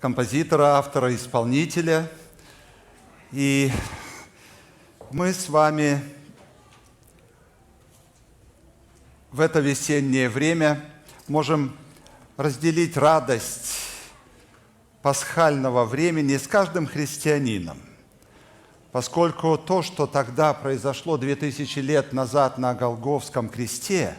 композитора, автора, исполнителя. И мы с вами в это весеннее время можем разделить радость пасхального времени с каждым христианином. Поскольку то, что тогда произошло 2000 лет назад на Голговском кресте,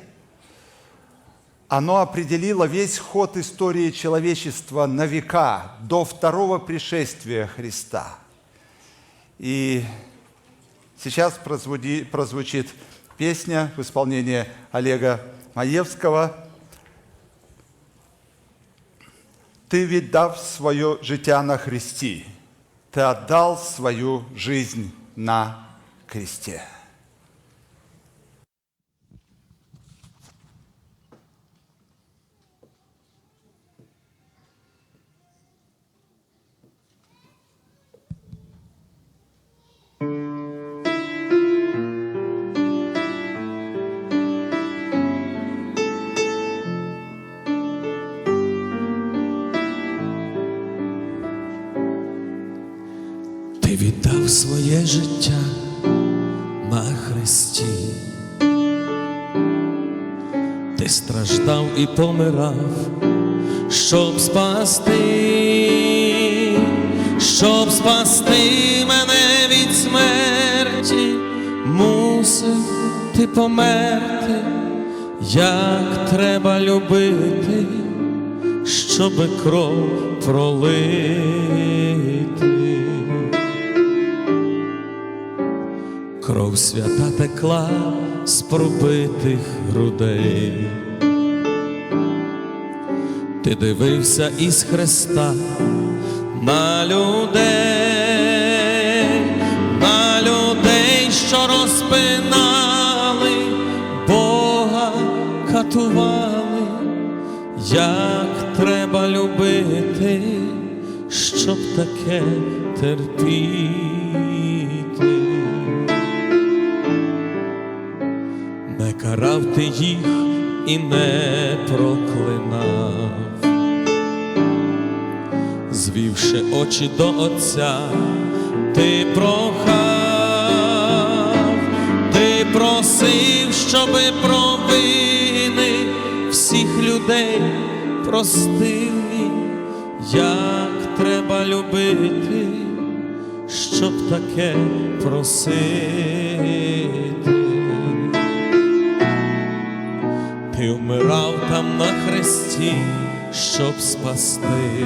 оно определило весь ход истории человечества на века до второго пришествия Христа. И сейчас прозвуди- прозвучит песня в исполнении Олега Маевского Ти віддав своє життя на Христі, ти віддав свою жизнь на кресте. Своє життя на хресті, ти страждав і помирав, щоб спасти, щоб спасти мене від смерті, мусив ти померти, як треба любити, щоби кров пролити. Кров свята текла з пробитих грудей. Ти дивився із Христа на людей, на людей, що розпинали, Бога катували, як треба любити, щоб таке терпіти. Карав ти їх і не проклинав, звівши очі до Отця, ти прохав, ти просив, щоби провини всіх людей простили, як треба любити, щоб таке просити. Щоб спасти,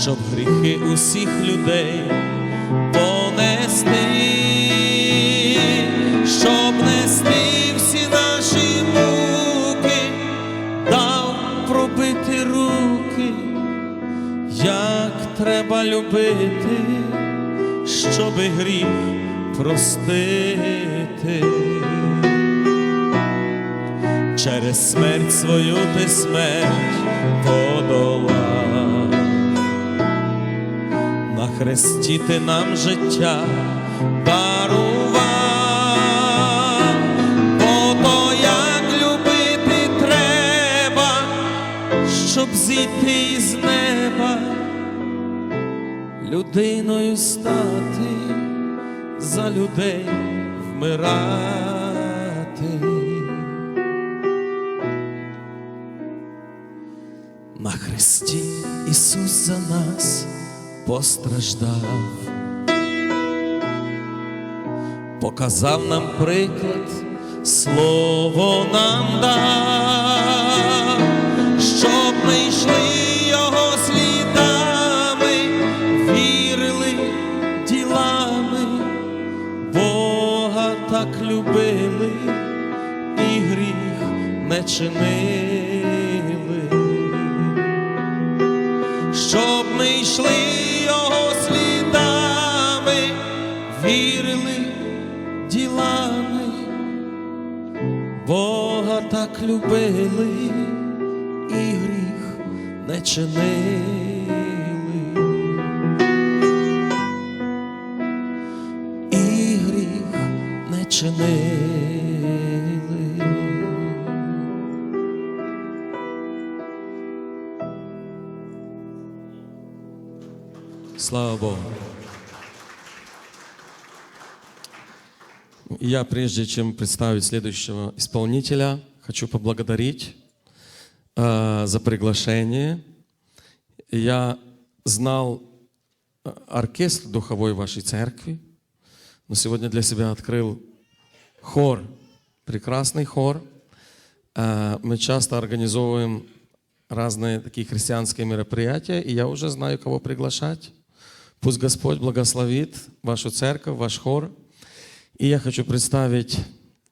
щоб гріхи усіх людей понести, щоб нести всі наші муки, дав пробити руки, як треба любити, щоби гріх простити через смерть свою ти смерть подолав. На хресті ти нам життя дарував, бо то як любити треба, щоб зійти із неба, людиною стати, за людей вмирати. На хресті Ісус за нас постраждав, показав нам приклад, слово нам дав, щоб ми йшли Його слідами, вірили ділами, Бога так любили і гріх не чинили ми йшли його слідами, вірили ділами, Бога так любили і гріх не чинили. І гріх не чинили. Слава Богу. Я, прежде чем представить следующего исполнителя, хочу поблагодарить э, за приглашение. Я знал э, оркестр духовой вашей церкви, но сегодня для себя открыл хор, прекрасный хор. Э, Мы часто организовываем разные такие христианские мероприятия, и я уже знаю, кого приглашать. Пусть Господь благословит вашу церковь, ваш хор. И я хочу представить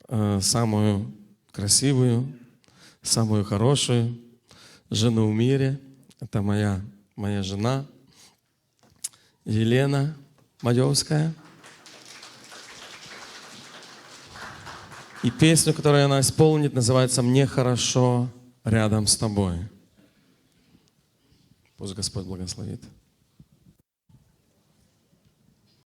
э, самую красивую, самую хорошую жену в мире. Это моя, моя жена Елена Маевская. И песню, которую она исполнит, называется «Мне хорошо рядом с тобой». Пусть Господь благословит.